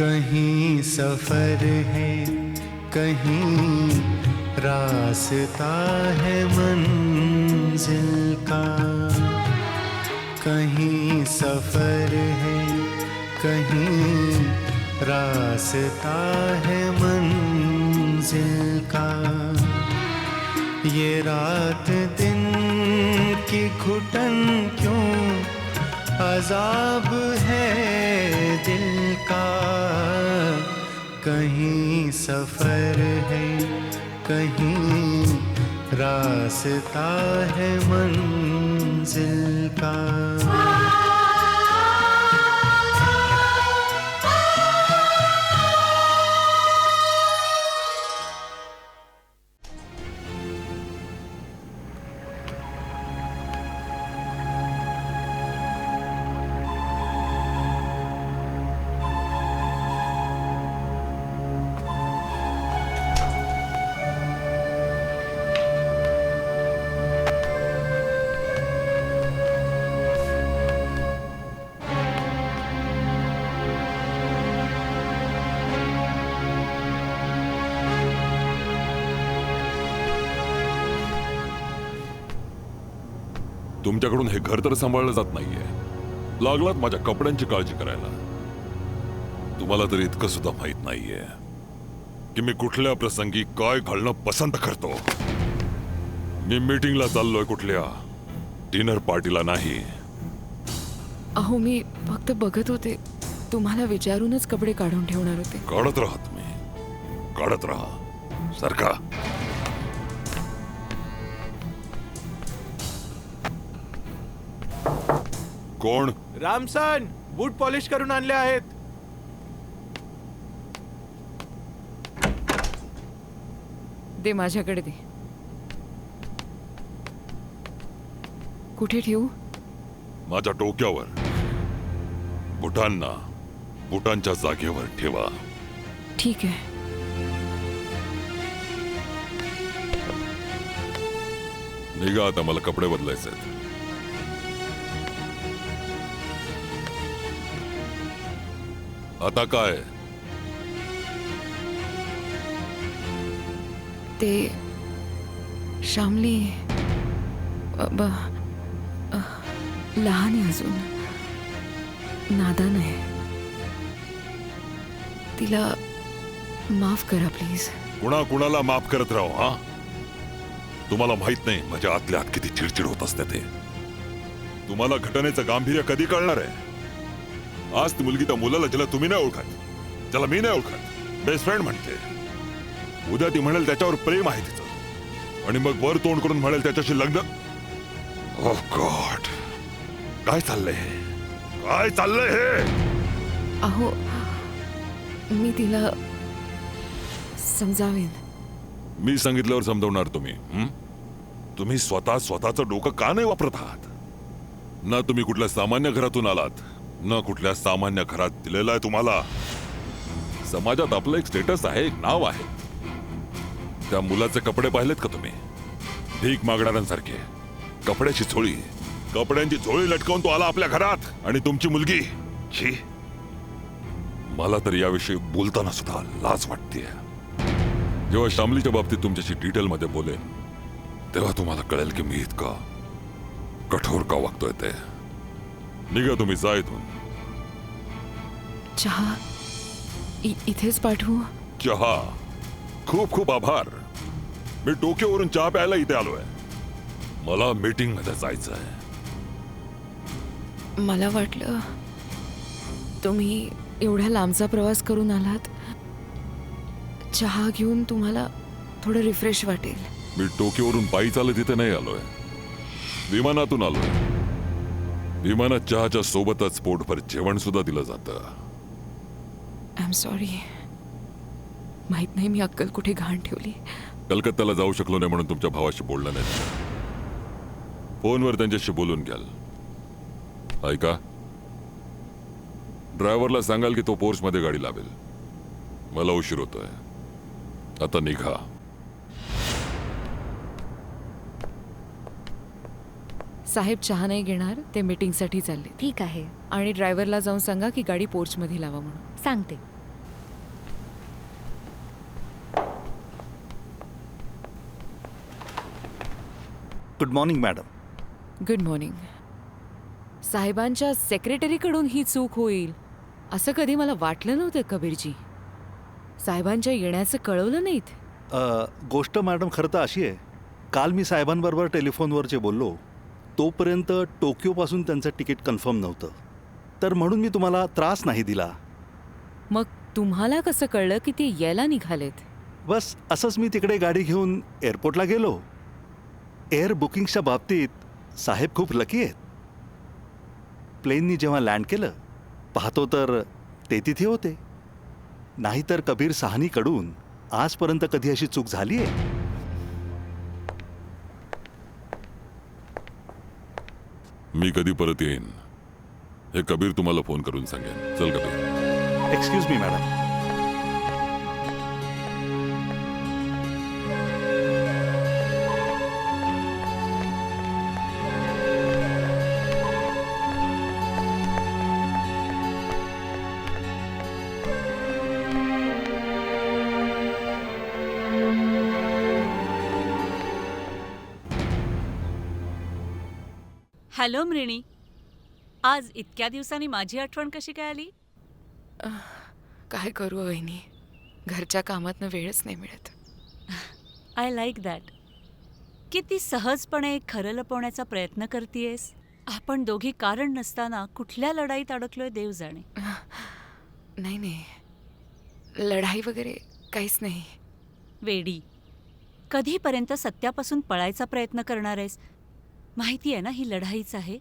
कहीं सफ़र है, कहीं रास्ता है मंजिल का। कहीं सफ़र है, कहीं रास्ता है मंजिल का। ये रात दिन की घुटन क्यों अजाब है? सफर है कहीं रास्ता है मंजिल का। तुमच्याकडून हे घर तर सांभाळलं जात नाहीये. लागलात माझ्या कपड्यांची काळजी करायला. तुम्हाला तर इतकं सुद्धा माहीत नाहीये की मी कुठल्या प्रसंगी काय घालणं पसंत करतो. मी मीटिंगला चाललोय कुठल्या? डिनर पार्टीला नाही. अहो मी फक्त बघत होते. तुम्हाला विचारूनच कपडे काढून ठेवणार होते. काढत राहा तुम्ही काढत राहा. सारखा. कोण? रामसन बूट पॉलिश करून आणले आहेत. दे माझ्याकडे दे. कुठे ठेवू? माझ्या डोक्यावर. बुटांना बुटांच्या जागेवर ठेवा. ठीक आहे. निघा आता मला कपडे बदलायचे आता काय? ते श्यामली ब- लहान आहे अजून. नादान आहे. तिला माफ करा प्लीज. कुणा कुणाला माफ करत राहू हा? तुम्हाला माहीत नाही माझ्या आतल्या आत किती चिडचिड होत असते ते. तुम्हाला घटनेचं गांभीर्य कधी कळणार आहे? आज ती मुलगी त्या मुलाला ज्याला तुम्ही नाही ओळखत ज्याला मी नाही ओळखत बेस्ट फ्रेंड म्हणते. उद्या ती म्हणेल त्याच्यावर प्रेम आहे तिचं. आणि मग वर तोंड करून म्हणेल त्याच्याशी लग्न. ओह गॉड काय चाललंय हे? काय चाललंय हे? अहो मी तिला समजावेन. मी सांगितल्यावर समजवणार तुम्ही हं? तुम्ही स्वतः स्वतःचं डोकं का नाही वापरत आहात? ना तुम्ही कुठल्या सामान्य घरातून आलात न कुठल्या सामान्य घरात दिलेलं आहे तुम्हाला. समाजात आपलं एक स्टेटस आहे एक नाव आहे. त्या मुलाचे कपडे पाहिलेत का तुम्ही? भीक मागणाऱ्यांसारखे. कपड्याची झोळी. कपड्यांची झोळी लटकवून तो आला आपल्या घरात. आणि तुमची मुलगी. छी. मला तर याविषयी बोलताना सुद्धा लाज वाटते जेव्हा शामलीच्या बाबतीत तुमच्याशी डिटेलमध्ये बोलेन तेव्हा तुम्हाला कळेल की मी इतका कठोर का वागतोय ते. निघा तुम्ही जा इथून. चहा? इ- इथेच पाठवू? चहा. खूप खूप आभार. मी डोक्यावरून चहा प्यायला इथे आलोय. मला मीटिंगमध्ये जायचं आहे मला वाटलं तुम्ही एवढ्या लांबचा प्रवास करून आलात. चहा घेऊन तुम्हाला थोडं रिफ्रेश वाटेल. मी टोकियोवरून पायी चालत इथे नाही आलोय. विमानातून आलोय. विमानात चहाच्या सोबतच पोटभर जेवण सुद्धा दिलं जातं. आय एम सॉरी माहीत नाही मी अक्कल कुठे घाण ठेवली. कलकत्त्याला जाऊ शकलो नाही म्हणून तुमच्या भावाशी बोललं नाही फोनवर त्यांच्याशी बोलून घ्याल. ऐका. ड्रायव्हरला सांगाल की तो पोर्समध्ये गाडी लावेल. मला उशीर होतोय. आता निघा. साहेब चहा नाही घेणार ते मीटिंगसाठी चालले. ठीक आहे. आणि ड्रायव्हरला जाऊन सांगा की गाडी पोर्चमध्ये लावा म्हणून. सांगते. Good morning madam good morning साहेबांच्या सेक्रेटरीकडून ही चूक होईल असं कधी मला वाटलं नव्हतं कबीरजी. साहेबांच्या येण्याचं कळवलं नाहीत. गोष्ट मॅडम खरं तर अशी आहे. काल मी साहेबांबरोबर टेलिफोनवर जे बोललो. तोपर्यंत टोकियोपासून त्यांचं तिकीट कन्फर्म नव्हतं. तर म्हणून मी तुम्हाला त्रास नाही दिला. मग तुम्हाला कसं कळलं की ते यायला निघालेत? बस असंच मी तिकडे गाडी घेऊन एअरपोर्टला गेलो. एअर बुकिंगच्या बाबतीत साहेब खूप लकी आहेत. प्लेननी जेव्हा लँड केलं पाहतो तर ते तिथे होते. नाहीतर कबीर साहनीकडून आजपर्यंत कधी अशी चूक झाली आहे मी कधी परत येईन? हे कबीर तुम्हाला फोन करून सांगेन. चल Kabir. Excuse me madam hello Mruni. आज इतक्या दिवसांनी माझी आठवण कशी काय आली? काय करू वहिनी? घरच्या कामातनं वेळच नाही मिळत. आय लाईक दॅट किती सहजपणे खरं लपवण्याचा प्रयत्न करतेयस? आपण दोघी कारण नसताना कुठल्या लढाईत अडकलोय देव जाणे. नाही नाही. लढाई वगैरे काहीच नाही. वेडी. कधीपर्यंत सत्यापासून पळायचा प्रयत्न करणार आहेस? माहिती आहे ना ही लढाईच आहे?